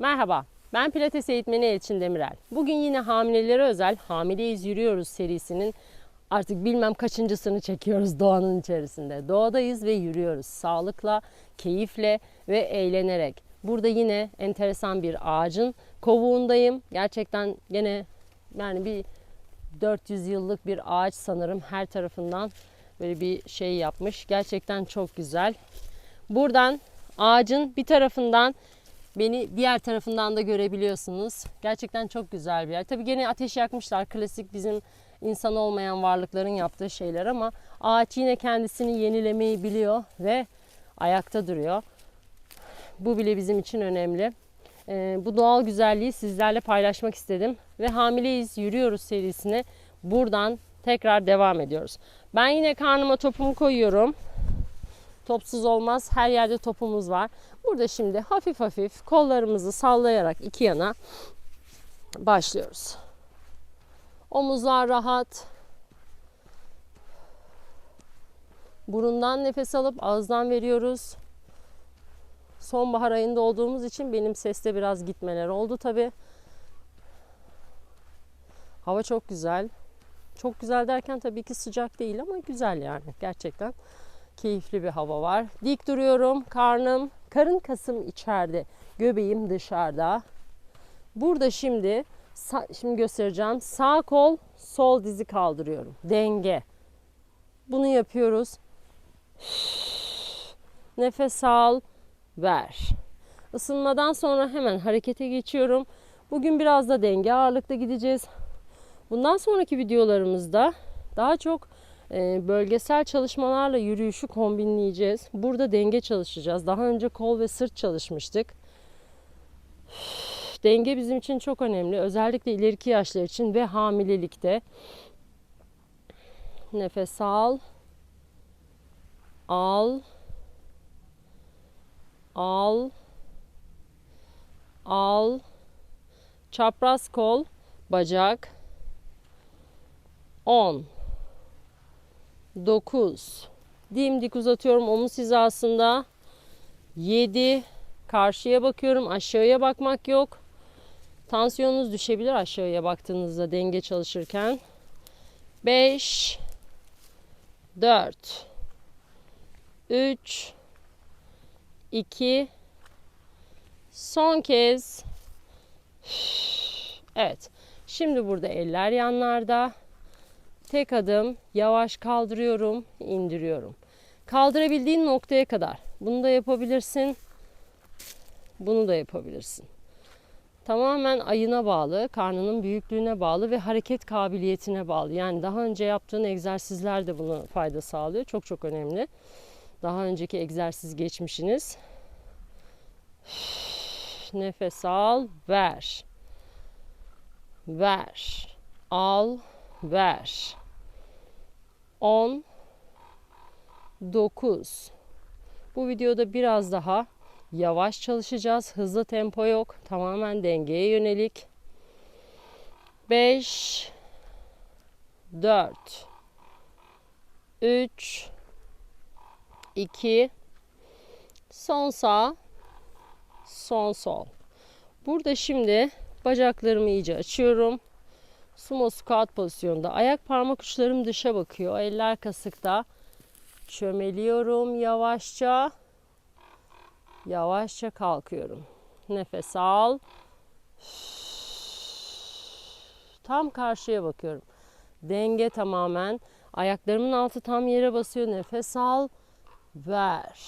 Merhaba, ben Pilates eğitmeni Elçin Demirel. Bugün yine hamilelere özel Hamileyiz Yürüyoruz serisinin artık bilmem kaçıncısını çekiyoruz doğanın içerisinde. Doğadayız ve yürüyoruz. Sağlıkla, keyifle ve eğlenerek. Burada yine enteresan bir ağacın kovuğundayım. Gerçekten yine yani bir 400 yıllık bir ağaç sanırım her tarafından böyle bir şey yapmış. Gerçekten çok güzel. Buradan ağacın bir tarafından beni diğer tarafından da görebiliyorsunuz. Gerçekten çok güzel bir yer. Tabii gene ateş yakmışlar. Klasik bizim insan olmayan varlıkların yaptığı şeyler ama ağaç yine kendisini yenilemeyi biliyor ve ayakta duruyor. Bu bile bizim için önemli. Ee, bu doğal güzelliği sizlerle paylaşmak istedim ve hamileyiz yürüyoruz serisine buradan tekrar devam ediyoruz. Ben yine karnıma topumu koyuyorum. Topsuz olmaz. Her yerde topumuz var. Burada şimdi hafif hafif kollarımızı sallayarak iki yana başlıyoruz. Omuzlar rahat. Burundan nefes alıp ağızdan veriyoruz. Sonbahar ayında olduğumuz için benim seste biraz gitmeler oldu tabi. Hava çok güzel. Çok güzel derken tabii ki sıcak değil ama güzel yani gerçekten keyifli bir hava var. Dik duruyorum. Karnım, karın kasım içeride, göbeğim dışarıda. Burada şimdi şimdi göstereceğim. Sağ kol, sol dizi kaldırıyorum. Denge. Bunu yapıyoruz. Nefes al, ver. Isınmadan sonra hemen harekete geçiyorum. Bugün biraz da denge ağırlıkta gideceğiz. Bundan sonraki videolarımızda daha çok bölgesel çalışmalarla yürüyüşü kombinleyeceğiz. Burada denge çalışacağız. Daha önce kol ve sırt çalışmıştık. Denge bizim için çok önemli. Özellikle ileriki yaşlar için ve hamilelikte. Nefes al. Al. Al. Al. Çapraz kol, bacak. 10 9 dimdik uzatıyorum omuz hizasında. 7 karşıya bakıyorum aşağıya bakmak yok. Tansiyonunuz düşebilir aşağıya baktığınızda denge çalışırken. 5 4 3 2 son kez. Evet. Şimdi burada eller yanlarda Tek adım yavaş kaldırıyorum, indiriyorum. Kaldırabildiğin noktaya kadar. Bunu da yapabilirsin. Bunu da yapabilirsin. Tamamen ayına bağlı, karnının büyüklüğüne bağlı ve hareket kabiliyetine bağlı. Yani daha önce yaptığın egzersizler de bunu fayda sağlıyor. Çok çok önemli. Daha önceki egzersiz geçmişiniz. Nefes al, ver. Ver. Al, ver. 10 9 Bu videoda biraz daha yavaş çalışacağız. Hızlı tempo yok. Tamamen dengeye yönelik. 5 4 3 2 son sağ son sol. Burada şimdi bacaklarımı iyice açıyorum. Sumo squat pozisyonda. Ayak parmak uçlarım dışa bakıyor. Eller kasıkta. Çömeliyorum yavaşça. Yavaşça kalkıyorum. Nefes al. Tam karşıya bakıyorum. Denge tamamen. Ayaklarımın altı tam yere basıyor. Nefes al. Ver.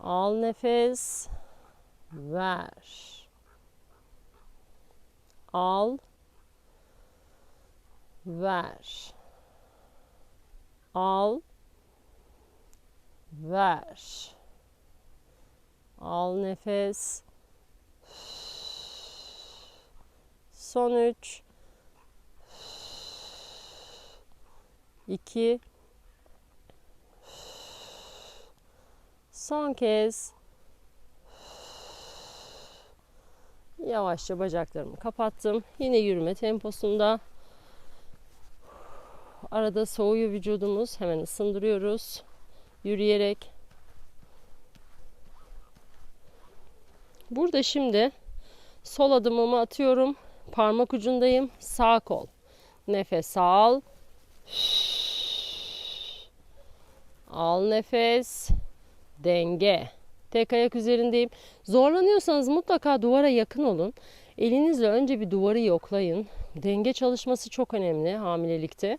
Al nefes. Ver al ver. Al ver. Al nefes. Son üç. İki. Son kez Yavaşça bacaklarımı kapattım. Yine yürüme temposunda. Arada soğuyor vücudumuz. Hemen ısındırıyoruz. Yürüyerek. Burada şimdi sol adımımı atıyorum. Parmak ucundayım. Sağ kol. Nefes al. Al nefes. Denge. Tek ayak üzerindeyim. Zorlanıyorsanız mutlaka duvara yakın olun. Elinizle önce bir duvarı yoklayın. Denge çalışması çok önemli hamilelikte.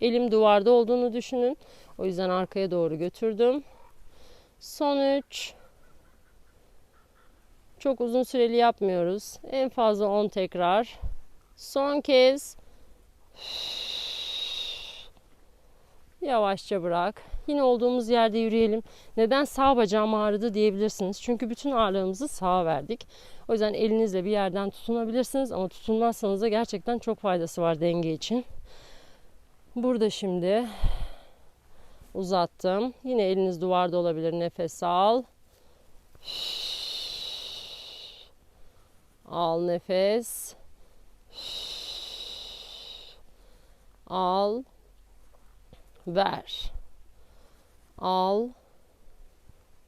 Elim duvarda olduğunu düşünün. O yüzden arkaya doğru götürdüm. Son 3. Çok uzun süreli yapmıyoruz. En fazla 10 tekrar. Son kez. Yavaşça bırak. Yine olduğumuz yerde yürüyelim. Neden sağ bacağım ağrıdı diyebilirsiniz. Çünkü bütün ağırlığımızı sağa verdik. O yüzden elinizle bir yerden tutunabilirsiniz ama tutunmazsanız da gerçekten çok faydası var denge için. Burada şimdi uzattım. Yine eliniz duvarda olabilir. Nefes al. Al nefes. Al. Ver. Al.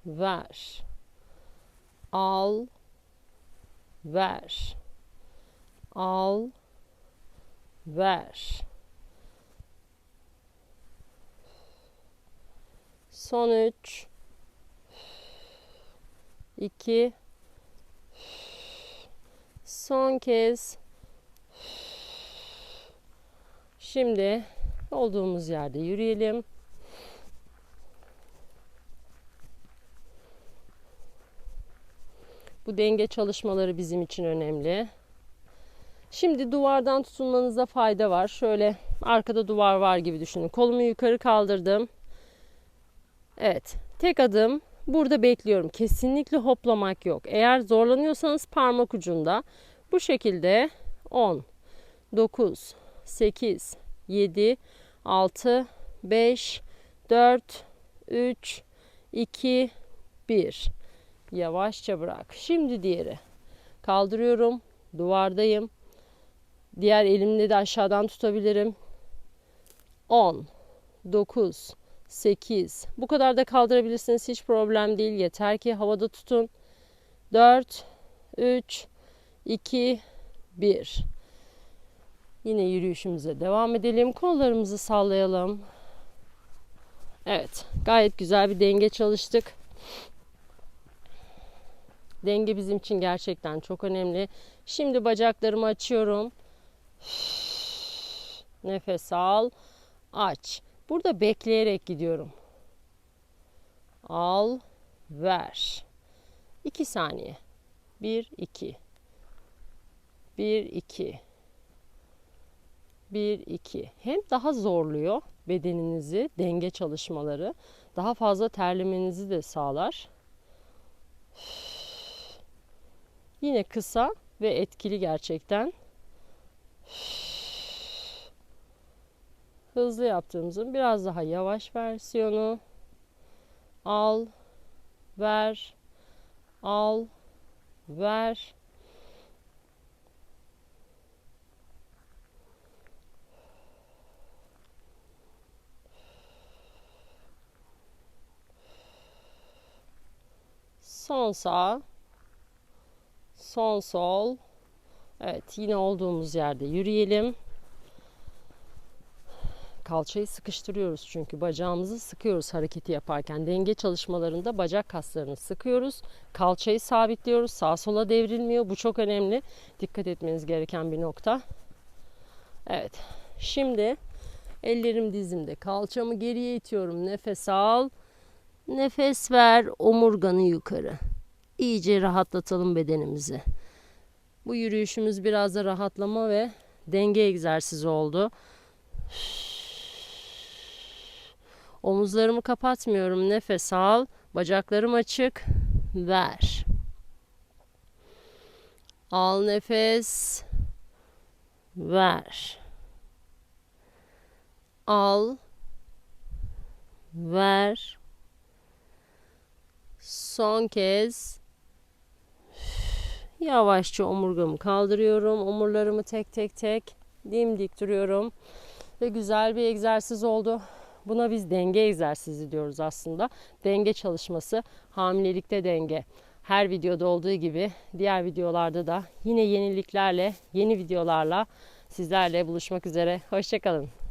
Ver. Al. Ver. Al. Ver. Son 3 2 Son kez Şimdi olduğumuz yerde yürüyelim. Bu denge çalışmaları bizim için önemli. Şimdi duvardan tutunmanıza fayda var. Şöyle arkada duvar var gibi düşünün. Kolumu yukarı kaldırdım. Evet. Tek adım burada bekliyorum. Kesinlikle hoplamak yok. Eğer zorlanıyorsanız parmak ucunda bu şekilde 10, 9, 8, 7, 6, 5, 4, 3, 2, 1. Yavaşça bırak. Şimdi diğeri. Kaldırıyorum. Duvardayım. Diğer elimle de aşağıdan tutabilirim. 10, 9, 8. Bu kadar da kaldırabilirsiniz. Hiç problem değil. Yeter ki havada tutun. 4, 3, 2, 1. Yine yürüyüşümüze devam edelim. Kollarımızı sallayalım. Evet. Gayet güzel bir denge çalıştık. Denge bizim için gerçekten çok önemli. Şimdi bacaklarımı açıyorum. Nefes al. Aç. Burada bekleyerek gidiyorum. Al, ver. 2 saniye. 1 2. 1 2. 1 2. Hem daha zorluyor bedeninizi, denge çalışmaları. Daha fazla terlemenizi de sağlar. Yine kısa ve etkili gerçekten. Hızlı yaptığımızın biraz daha yavaş versiyonu. Al, ver, al, ver. Son sağ, son sol. Evet, yine olduğumuz yerde yürüyelim. Kalçayı sıkıştırıyoruz çünkü bacağımızı sıkıyoruz hareketi yaparken. Denge çalışmalarında bacak kaslarını sıkıyoruz. Kalçayı sabitliyoruz. Sağa sola devrilmiyor. Bu çok önemli. Dikkat etmeniz gereken bir nokta. Evet. Şimdi ellerim dizimde. Kalçamı geriye itiyorum. Nefes al. Nefes ver. Omurganı yukarı. İyice rahatlatalım bedenimizi. Bu yürüyüşümüz biraz da rahatlama ve denge egzersizi oldu. Omuzlarımı kapatmıyorum. Nefes al. Bacaklarım açık. Ver. Al nefes. Ver. Al. Ver. Son kez. Yavaşça omurgamı kaldırıyorum. Omurlarımı tek tek tek dimdik duruyorum. Ve güzel bir egzersiz oldu. Buna biz denge egzersizi diyoruz aslında. Denge çalışması, hamilelikte denge. Her videoda olduğu gibi diğer videolarda da yine yeniliklerle, yeni videolarla sizlerle buluşmak üzere. Hoşçakalın.